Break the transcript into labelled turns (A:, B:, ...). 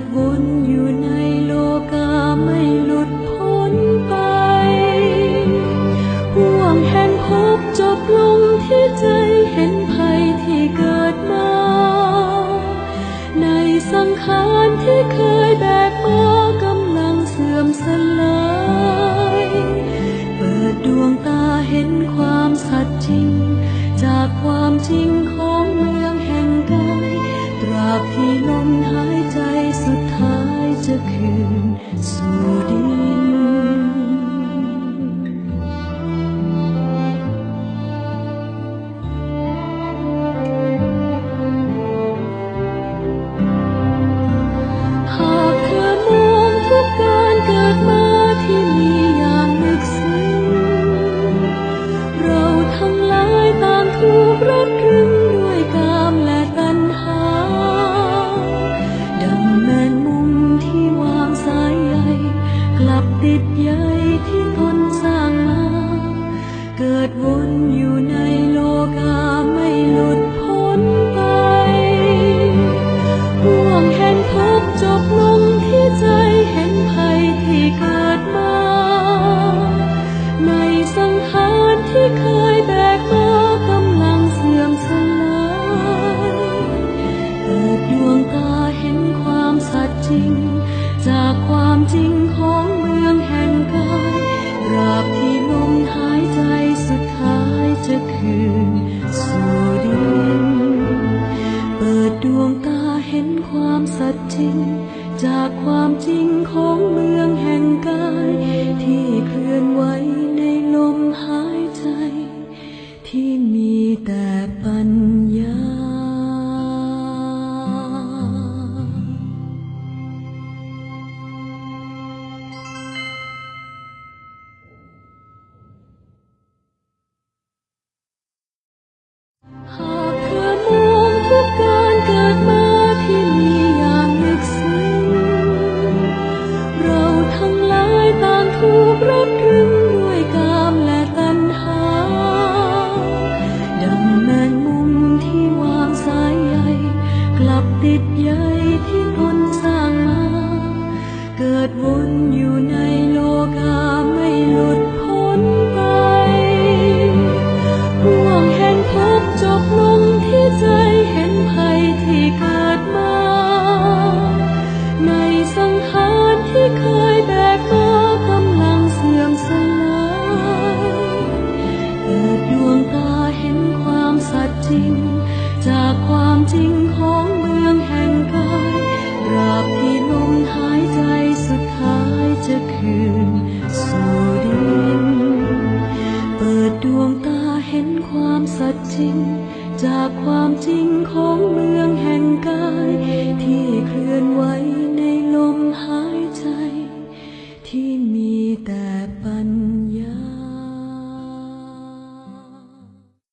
A: ดวนอยู่ในโลกาไม่หลุดพ้นไปห่วงแห่งภพจบลงที่ใจเห็นภัยที่เกิดมา ในสังขารที่เคยแบกมา gün soğuk. ที่คนสร้างมา เกิดวนอยู่ใน จะคืนสู่ดิน เปิดดวงตาเห็นความสัจจริง จากความจริงของเมืองแห่ง ติดใยที่คนสร้างมา เกิดวนอยู่ในโลกาไม่หลุดพ้นไปห่วงแห่งทุจบลงที่ใจเห็นภัยที่เกิดมา ในสังขารที่เคยแบกมากำลังเสื่อมสลายเกิดดวงตาเห็นความสัตย์จริง จากความจริงของ จะคืนสู่ดิน เปิดดวงตาเห็นความสัจจริง จากความจริงของมือ